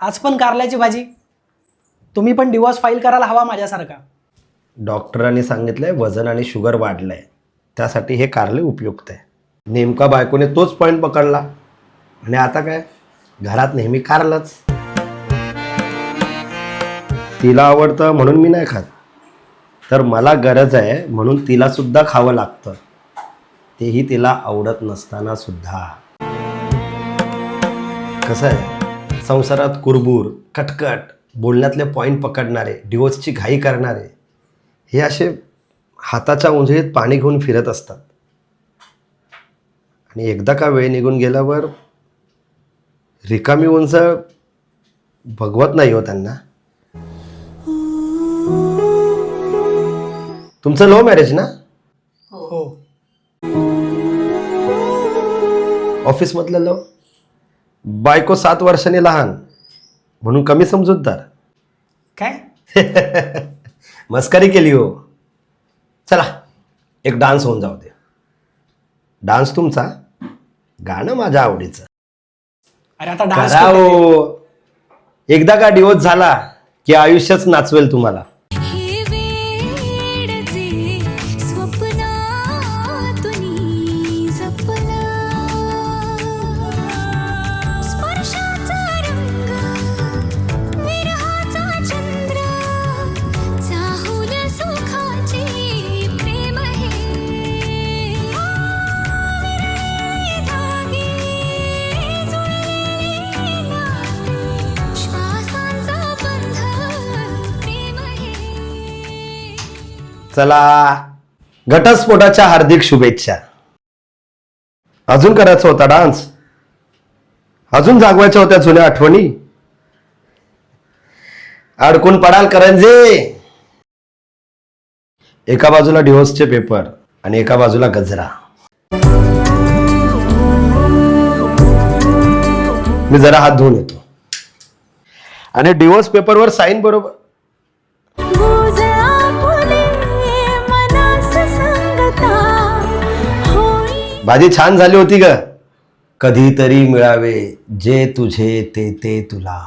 आज पण कारल्याची भाजी. तुम्ही पण डिवॉर्स फाईल करायला हवा माझ्यासारखा. डॉक्टरांनी सांगितलंय वजन आणि शुगर वाढलंय. त्यासाठी हे कारले उपयुक्त आहे. नेमका बायकोने तोच पॉईंट पकडला. आणि आता काय? घरात नेहमी कारलंच. तिला आवडतं म्हणून मी नाही खात. तर मला गरज आहे म्हणून तिला सुद्धा खावं लागतं. तेही तिला आवडत नसताना सुद्धा. कसं आहे? संसारात कुरबूर कटकट बोलण्यातले पॉईंट पकडणारे डिवोर्सची घाई करणारे हे असे हाताच्या उंजळीत पाणी घेऊन फिरत असतात. आणि एकदा का वेळ निघून गेल्यावर रिकामी उंच भगवत नाही हो त्यांना. तुमचं लव्ह मॅरेज ना? हो. ऑफिसमधलं लव बायको सात वर्षांनी लहान म्हणून कमी समजूतदार काय? मस्करी केली हो. चला एक डान्स होऊन जाऊ दे. डान्स तुमचा गाणं माझ्या आवडीचं. अरे आता डान्स करा हो. एकदा का डिवोर्स झाला की आयुष्यच नाचवेल तुम्हाला. चला घटस्फोटाच्या हार्दिक शुभेच्छा. अजून करायचा होता डान्स. अजून जागवायच्या होत्या जुन्या आठवणी. अडकून पडाल करंजे. एका बाजूला डिवोर्सचे पेपर आणि एका बाजूला गजरा. मी जरा हात धुवून येतो. आणि डिवोर्स पेपरवर साईन बरोबर. भाजी छान झाली होती ग. कधीतरी मिळावे जे तुझे ते ते तुला.